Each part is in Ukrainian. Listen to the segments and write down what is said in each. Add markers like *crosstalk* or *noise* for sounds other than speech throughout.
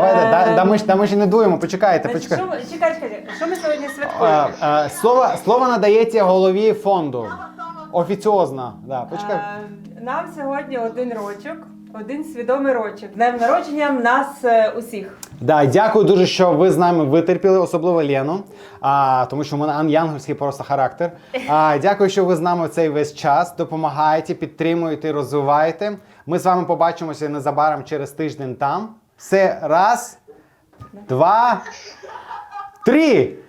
Давайте, Е, да, да, ми, ж- да, ми ж не дуємо, почекайте, Значить, почекайте. що, ми- чекай, чекай, що ми сьогодні Е, святкуємо? е, слово, слово надається голові фонду. Офіціозно. Да, почекай. Е, Нам сьогодні один рочок, один свідомий рочок. Днем народження нас е, усіх. Да, дякую дуже, що ви з нами витерпіли, особливо Лену, а, тому що в мене ангельський просто характер. А, дякую, що ви з нами цей весь час. Допомагаєте, підтримуєте, розвиваєте. Ми з вами побачимося незабаром через тиждень там. Все, раз, два, три.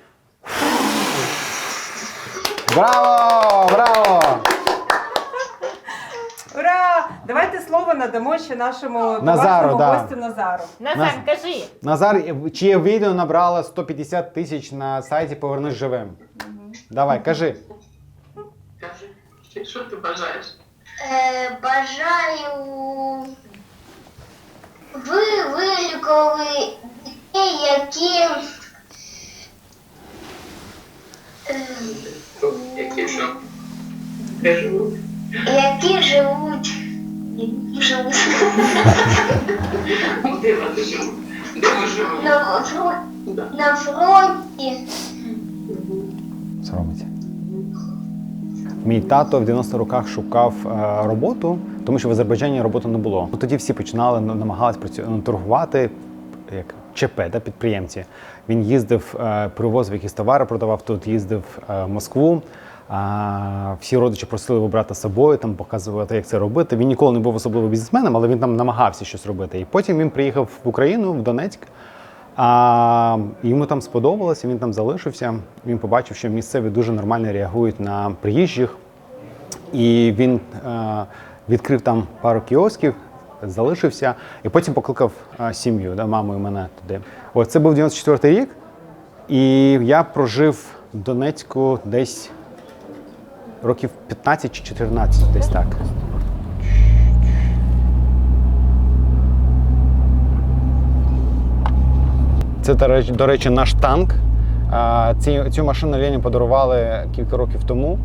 Браво! Браво! Ура! Давайте слово надамо ще нашому Назару, поважному да. гостю Назару. Назар, кажи. Назар, чиє відео набрало 150 тисяч на сайті Повернись живим. Давай, кажи. Кажи, що ти бажаєш? Е, бажаю ви вилікували дітей, які Які що? Які живуть. які живуть Де вони живуть? Де ви фро- на фронті. Соромиться. Мій тато в 90-х роках шукав е, роботу, тому що в Азербайджані роботи не було. Тоді всі починали намагалися ну, торгувати як ЧП, да, підприємці. Він їздив, е, привозив якісь товари, продавав тут, їздив е, в Москву. Всі родичі просили його брати з собою, там показувати, як це робити. Він ніколи не був особливо бізнесменом, але він там намагався щось робити. І потім він приїхав в Україну, в Донецьк. А йому там сподобалося, він там залишився. Він побачив, що місцеві дуже нормально реагують на приїжджих. І він е, відкрив там пару кіосків, залишився, і потім покликав е, сім'ю, да, маму і мене туди. От це був 94-й рік, і я прожив в Донецьку десь років 15 чи 14, десь так. Це, до речі, наш танк. Цю машину Лені подарували кілька років тому.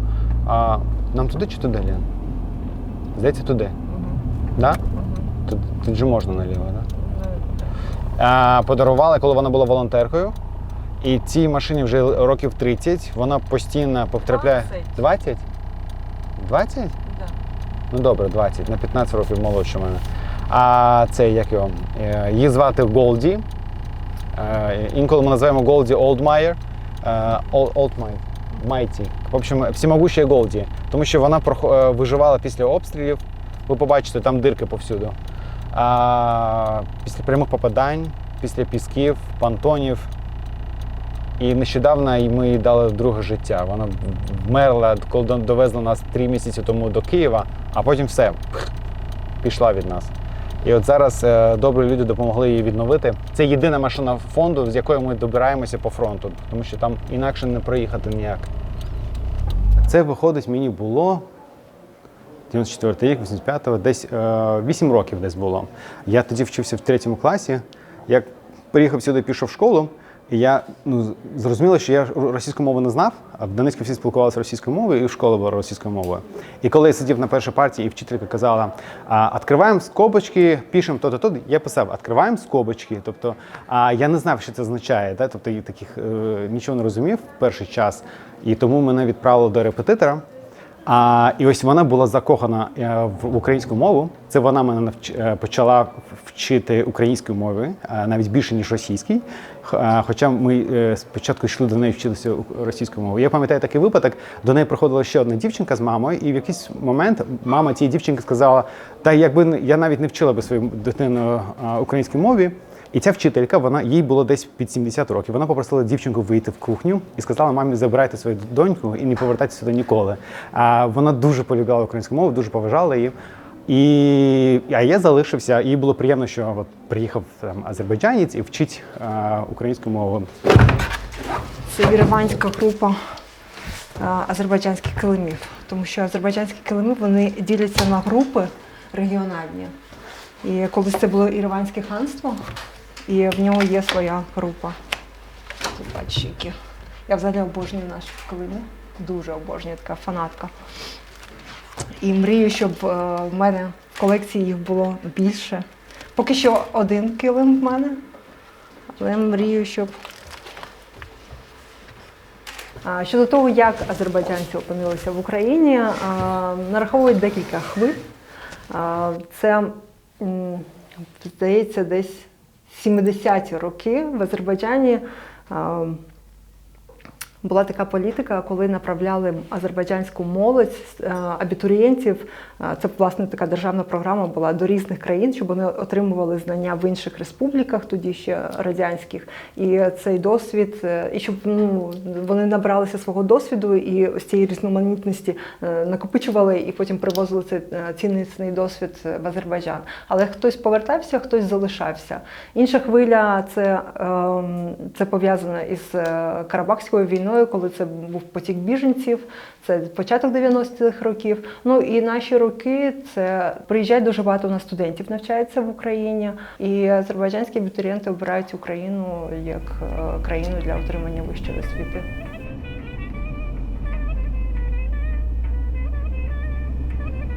А, нам туди чи туди, Лен? Здається, туди. Да? Тут, тут же можна наліво, да? А, подарували, коли вона була волонтеркою. І цій машині вже років 30. Вона постійно потрапляє. 20. 20? 20? Ну добре, 20, на 15 років молодше мене. А це як його? Е, Її звати Голді. Е, Інколи ми називаємо Голді Олдмайер. Олдмайер. Майті. В общем, всемогуща Голді. Тому що вона е, виживала після обстрілів. Ви побачите, там дирки повсюду. А, після прямих попадань, після пісків, пантонів. І нещодавно ми їй дали друге життя. Вона вмерла, коли до- довезли нас три місяці тому до Києва, а потім все пішла від нас. І от зараз е, добрі люди допомогли її відновити. Це єдина машина фонду, з якою ми добираємося по фронту, тому що там інакше не проїхати ніяк. Це виходить, мені було 94 рік, 85-го, десь е, 8 років десь було. Я тоді вчився в третьому класі. Я приїхав сюди, пішов в школу, і я ну, зрозуміло, що я російську мову не знав, а в Донецьку всі спілкувалися російською мовою, і школа була російською мовою. І коли я сидів на першій партії, і вчителька казала: відкриваємо скобочки, пишемо то-то, то я писав, відкриваємо скобочки. Тобто а, я не знав, що це означає. Да? Тобто я таких е, нічого не розумів в перший час. І тому мене відправили до репетитора. А, і ось вона була закохана е, в українську мову. Це вона мене навч... е, почала вчити українською мовою, е, навіть більше ніж російській. Хоча ми е, спочатку йшли до неї вчитися у- російською мовою. Я пам'ятаю такий випадок. До неї приходила ще одна дівчинка з мамою, і в якийсь момент мама цієї дівчинки сказала: Та якби я навіть не вчила би свою дитину українській мові. І ця вчителька, вона їй було десь під 70 років. Вона попросила дівчинку вийти в кухню і сказала мамі, забирайте свою доньку і не повертайтеся сюди ніколи. А вона дуже полюбляла українську мову, дуже поважала її. І а я залишився. Їй було приємно, що от приїхав там азербайджанець і вчить а, українську мову. Це вірванська група а, азербайджанських килимів. Тому що азербайджанські килими вони діляться на групи регіональні. І колись це було Ірванське ханство, і в нього є своя група. Тут які. Я взагалі обожнюю наші килими. Дуже обожнюю, така фанатка. І мрію, щоб е, в мене в колекції їх було більше. Поки що один килим в мене, Але мрію, щоб. Щодо того, як азербайджанці опинилися в Україні, нараховують декілька хвиль. Це, здається, десь 70-ті роки в Азербайджані була така політика, коли направляли азербайджанську молодь, е, абітурієнтів. е, Це власне така державна програма була до різних країн, щоб вони отримували знання в інших республіках, тоді ще радянських. І цей досвід, е, і щоб ну, вони набралися свого досвіду і ось цієї різноманітності накопичували і потім привозили цей цінний досвід в Азербайджан. Але хтось повертався, хтось залишався. Інша хвиля це, ем, це пов'язано із Карабахською війною, коли це був потік біженців, це початок 90-х років. Ну і наші роки це приїжджає дуже багато у нас студентів, навчається в Україні, і азербайджанські абітурієнти обирають Україну як е, країну для отримання вищої освіти.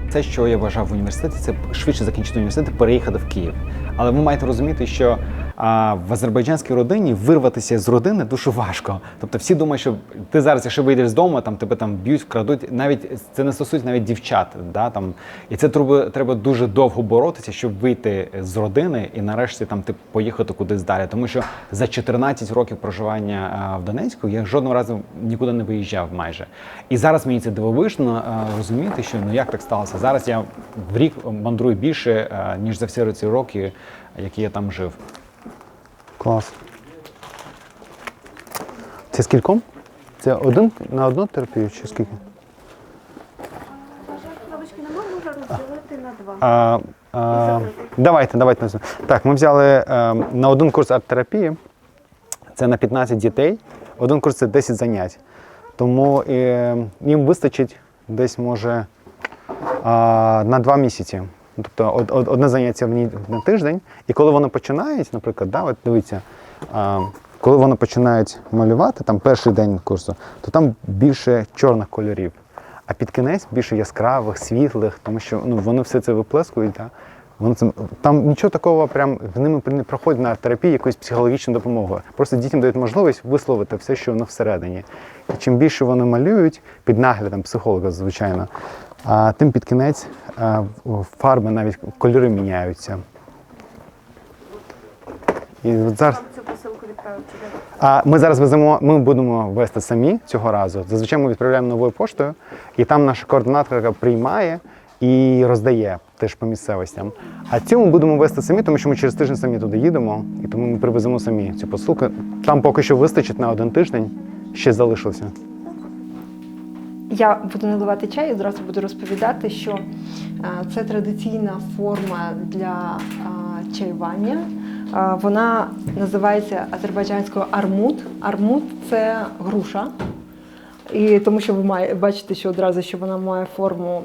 Це, що я вважав в університеті, це швидше закінчити університет, переїхати в Київ. Але ви маєте розуміти, що а, в азербайджанській родині вирватися з родини дуже важко. Тобто всі думають, що ти зараз, якщо вийдеш з дому, там тебе там б'ють, вкрадуть. Навіть це не стосується навіть дівчат. Да, там, і це треба, треба дуже довго боротися, щоб вийти з родини і нарешті там ти поїхати кудись далі. Тому що за 14 років проживання а, в Донецьку я жодного разу нікуди не виїжджав майже. І зараз мені це дивовижно а, розуміти, що ну як так сталося. Зараз я в рік мандрую більше, а, ніж за всі ці роки, які я там жив. Клас. Це скільком? Це один на одну терапію чи скільки? Нема, можна розділити на два. А, а, давайте, давайте. назвемо. Так, ми взяли е, на один курс арт-терапії. Це на 15 дітей. Один курс це 10 занять. Тому е, їм вистачить десь може а, на два місяці. Тобто од- од- одне заняття в на тиждень. І коли вони починають, наприклад, да, от дивіться, коли вони починають малювати, там перший день курсу, то там більше чорних кольорів. А під кінець більше яскравих, світлих, тому що ну, вони все це виплескують. Да? Вони це, там нічого такого, прям в ними не проходить на терапії якоїсь психологічної допомоги. Просто дітям дають можливість висловити все, що воно всередині. І чим більше вони малюють, під наглядом психолога, звичайно, а тим під кінець фарби навіть кольори міняються. І от зараз. Цю посилку відправити. А ми зараз веземо, ми будемо вести самі цього разу. Зазвичай ми відправляємо новою поштою, і там наша координаторка приймає і роздає теж по місцевостям. А цю ми будемо вести самі, тому що ми через тиждень самі туди їдемо, і тому ми привеземо самі цю посилку. Там поки що вистачить на один тиждень, ще залишилося. Я буду наливати чай і одразу буду розповідати, що е, це традиційна форма для е, чаювання. Е, Вона називається азербайджанською армут. Армут це груша. І тому що ви бачите, що одразу що вона має форму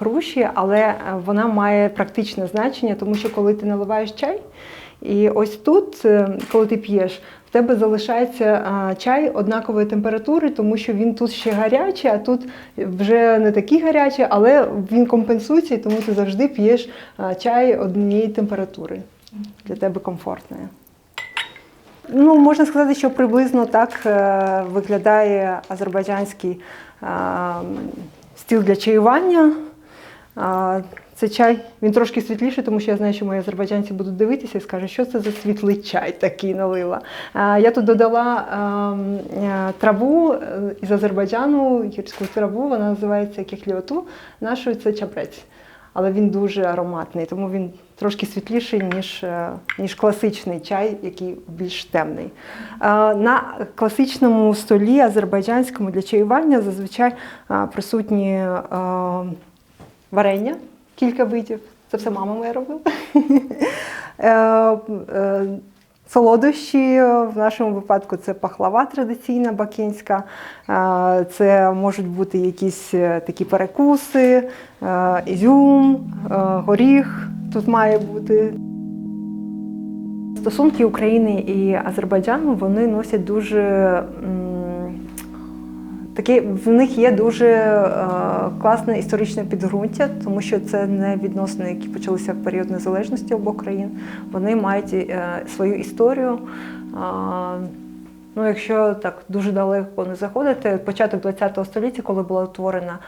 груші, але вона має практичне значення, тому що коли ти наливаєш чай, і ось тут, е, коли ти п'єш, в тебе залишається чай однакової температури, тому що він тут ще гарячий, а тут вже не такий гарячий, але він компенсується, тому ти завжди п'єш чай однієї температури. Для тебе комфортної. Ну, можна сказати, що приблизно так е, виглядає азербайджанський стіл для чаювання. Це чай, він трошки світліший, тому що я знаю, що мої азербайджанці будуть дивитися і скажуть, що це за світлий чай такий налила. Я тут додала е, е, траву е, із Азербайджану, гірську траву, вона називається кехліоту. Нашою це чабрець. Але він дуже ароматний, тому він трошки світліший, ніж, е, ніж класичний чай, який більш темний. На класичному столі азербайджанському для чаювання зазвичай присутні е, варення, кілька видів. Це все мама моя робила. *laughs* Е, е, Солодощі в нашому випадку це пахлава традиційна бакинська, е, це можуть бути якісь такі перекуси, ізюм, горіх тут має бути. Стосунки України і Азербайджану вони носять дуже такі, в них є дуже е, класне історичне підґрунтя, тому що це не відносини, які почалися в період незалежності обох країн. Вони мають е, свою історію. Е, Ну, якщо так дуже далеко не заходити, початок ХХ століття, коли була утворена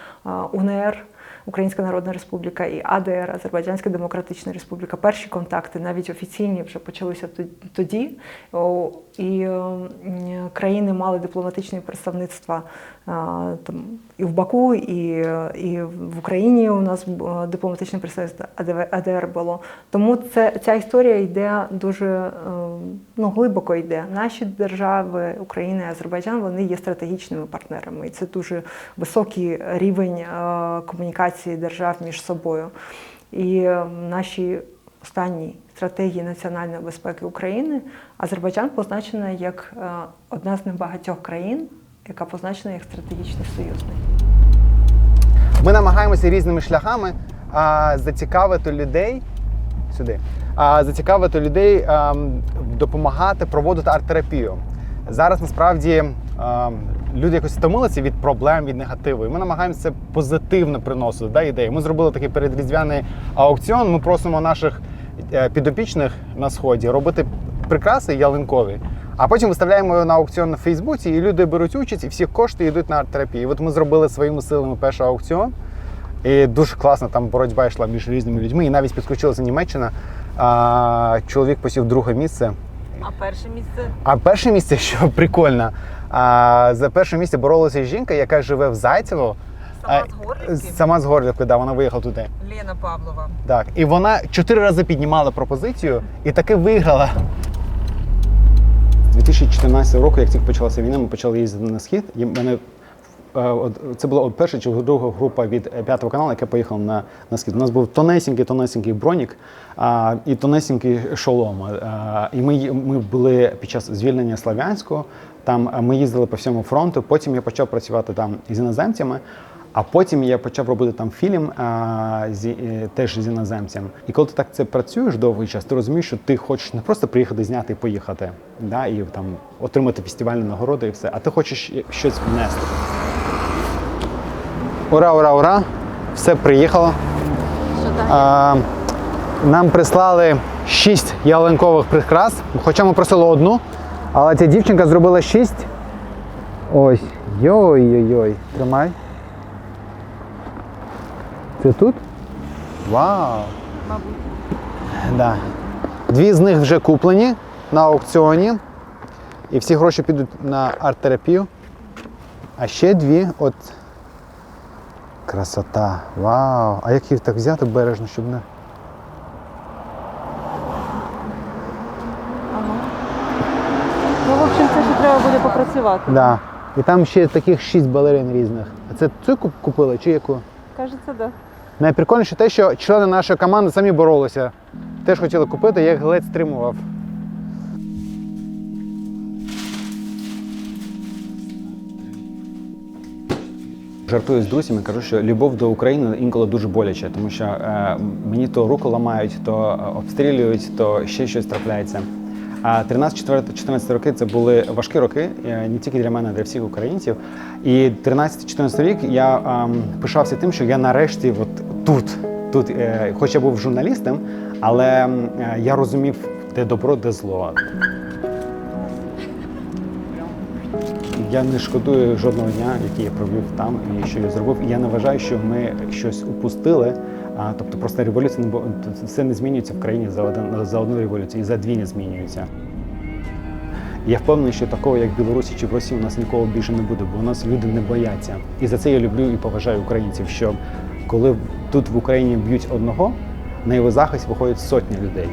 УНР, Українська Народна Республіка і АДР, Азербайджанська Демократична Республіка, перші контакти, навіть офіційні, вже почалися тоді. І країни мали дипломатичні представництва там і в Баку, і, і в Україні у нас дипломатичне представництво АДР було. Тому це, ця історія йде дуже е, ну, глибоко йде. Наші держави, Україна і Азербайджан, вони є стратегічними партнерами. І це дуже високий рівень е, комунікації держав між собою. І е, наші останні стратегії національної безпеки України Азербайджан позначена як е, одна з небагатьох країн, яка позначена як стратегічний союзник. Ми намагаємося різними шляхами а, зацікавити людей сюди, а, зацікавити людей а, допомагати проводити арт-терапію. Зараз насправді а, люди якось втомилися від проблем, від негативу. І ми намагаємося позитивно приносити да, ідеї. Ми зробили такий передріздвяний аукціон. Ми просимо наших е, підопічних на сході робити прикраси ялинкові. А потім виставляємо його на аукціон на Фейсбуці, і люди беруть участь, і всі кошти йдуть на арт-терапію. От ми зробили своїми силами перший аукціон. І дуже класно, там боротьба йшла між різними людьми. І навіть підключилася Німеччина. А, чоловік посів друге місце. А перше місце А перше місце, *laughs* що прикольно, а, за перше місце боролася жінка, яка живе в Зайцево. сама з Горлівки Сама з Горлівки, да, вона виїхала туди. Лена Павлова. Так. І вона чотири рази піднімала пропозицію і таки виграла. З 2014 року, як тільки почалася війна, ми почали їздити на схід. І мене це була перша чи друга група від е, п'ятого каналу, яка поїхала на, на схід. У нас був тонесенький, тонесенький бронік а, і тонесенький шолом. А, і ми, ми були під час звільнення Слов'янського. Там ми їздили по всьому фронту. Потім я почав працювати там з іноземцями. А потім я почав робити там фільм а, зі, е, теж з іноземцем. І коли ти так це працюєш довгий час, ти розумієш, що ти хочеш не просто приїхати зняти і поїхати, да, і там отримати фестивальні нагороди і все, а ти хочеш щось внести. Ура, ура, ура! Все приїхало. А, нам прислали шість ялинкових прикрас, хоча ми просили одну, але ця дівчинка зробила шість. Ось. Йой-йой-йой. Тримай. Це тут? Вау! Мабуть. Да. Дві з них вже куплені на аукціоні. І всі гроші підуть на арт-терапію. А ще дві от. Красота. Вау! А як їх так взяти бережно, щоб не. Ну, в общем, це ще треба буде попрацювати. Да. І там ще таких шість балерин різних. А це цю купили чи яку? Кажеться, да. Найприкольніше те, що члени нашої команди самі боролися. Теж хотіли купити, я їх ледь стримував. Жартую з друзями, кажу, що любов до України інколи дуже боляче, тому що е, мені то руку ламають, то е, обстрілюють, то ще щось трапляється. А 13-14 роки це були важкі роки, е, не тільки для мене, а для всіх українців. І 13-14 рік я ем, пишався тим, що я нарешті от тут, тут, е, хоч я був журналістом, але е, я розумів, де добро, де зло. Я не шкодую жодного дня, який я провів там і що я зробив. І я не вважаю, що ми щось упустили. А, тобто просто революція не бу- все не змінюється в країні за один за одну революцію, і за дві не змінюється. Я впевнений, що такого, як в Білорусі чи в Росії, у нас ніколи більше не буде, бо у нас люди не бояться. І за це я люблю і поважаю українців. Що коли тут в Україні б'ють одного, на його захист виходять сотні людей.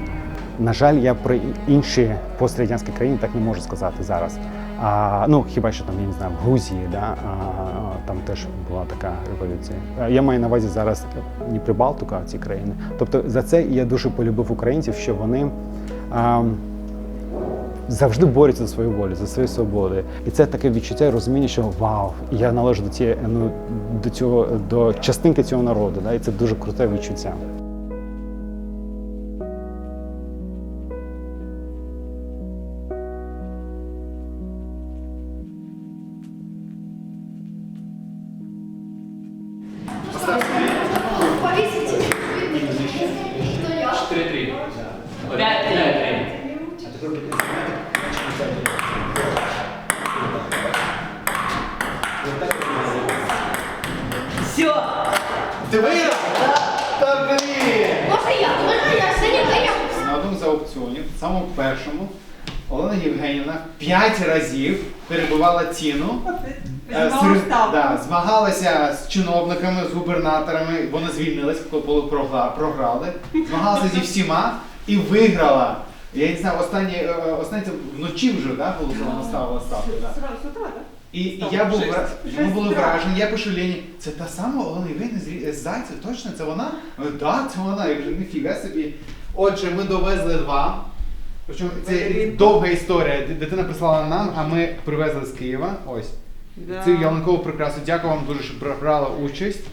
На жаль, я про інші пострадянські країни так не можу сказати зараз. А, ну хіба що там я не знаю, в Грузії, да, а, там теж була така революція. Я маю на увазі зараз не Прибалтику, а ці країни. Тобто за це я дуже полюбив українців, що вони. А, Завжди борються за свою волю, за свої свободи, і це таке відчуття розуміння, що вау, я належу до цієї ну до цього до частинки цього народу. Да, і це дуже круте відчуття. Ціну. Е, серед- да, змагалася з чиновниками, з губернаторами, вони звільнились, коли програли, змагалася зі всіма і виграла. Я не знаю, останні, е, останні це вночі вже да, було, вона ставила ставку. Да. І, і я був вра- ми були вражені, я пишу Лені, це та сама Олена Євгенівна з Рі- з Зайцев, точно це вона? Так, да, це вона, я кажу, ніфіга собі. Отже, ми довезли два. Причому це довга історія. Д- Дитина прислала нам, а ми привезли з Києва. Ось. Цю ялинкову прикрасу. Дякую вам дуже, що брали участь.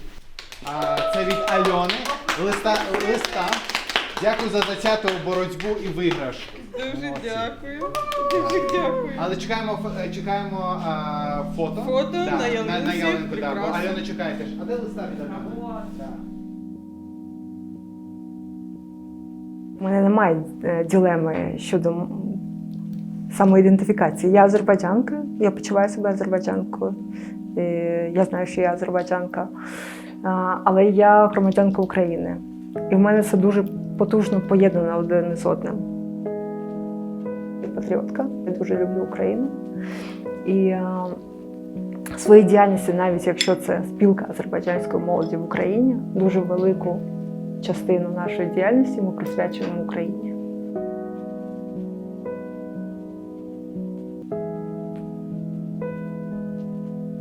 А, це від Альони. Листа, листа. Дякую за затяту боротьбу і виграш. Дуже Молодці. дякую. Дуже дякую. Але чекаємо, е, чекаємо а, фото. Фото на на, на ялинці, ялинку. Да. прекрасно. Альона чекає теж. А де листа від Альони? Да. У мене немає е, ділеми щодо самоідентифікації. Я азербайджанка, я почуваю себе азербайджанкою. Я знаю, що я азербайджанка. Але я громадянка України. І в мене це дуже потужно поєднано один із одним. Я патріотка, я дуже люблю Україну. І а, своїй діяльності, навіть якщо це спілка азербайджанської молоді в Україні, дуже велику частину нашої діяльності ми присвячуємо Україні.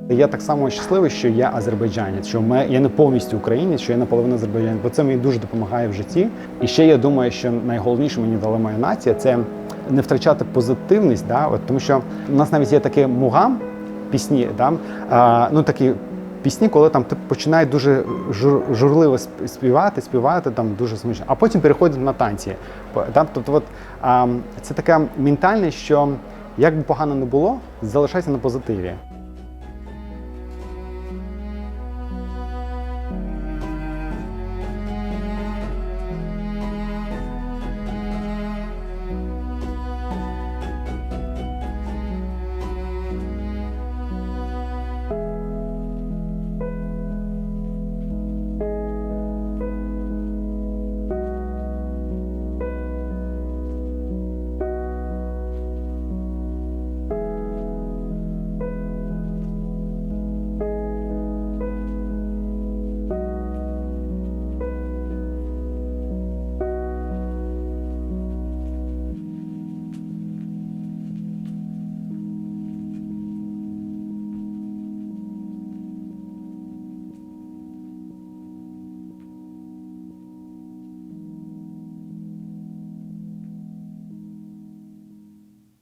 Я так само щасливий, що я азербайджанець, що я не повністю українець, що я наполовину азербайджанець, бо це мені дуже допомагає в житті. І ще я думаю, що найголовніше мені дала моя нація це не втрачати позитивність. Да? От, тому що у нас навіть є такі мугам, пісні, да? а, ну такі пісні, коли там ти починає дуже жур, журливо співати, співати там дуже смішно, а потім переходить на танці. Там, Тобто, от, а, це така ментальність, що як би погано не було, залишайся на позитиві.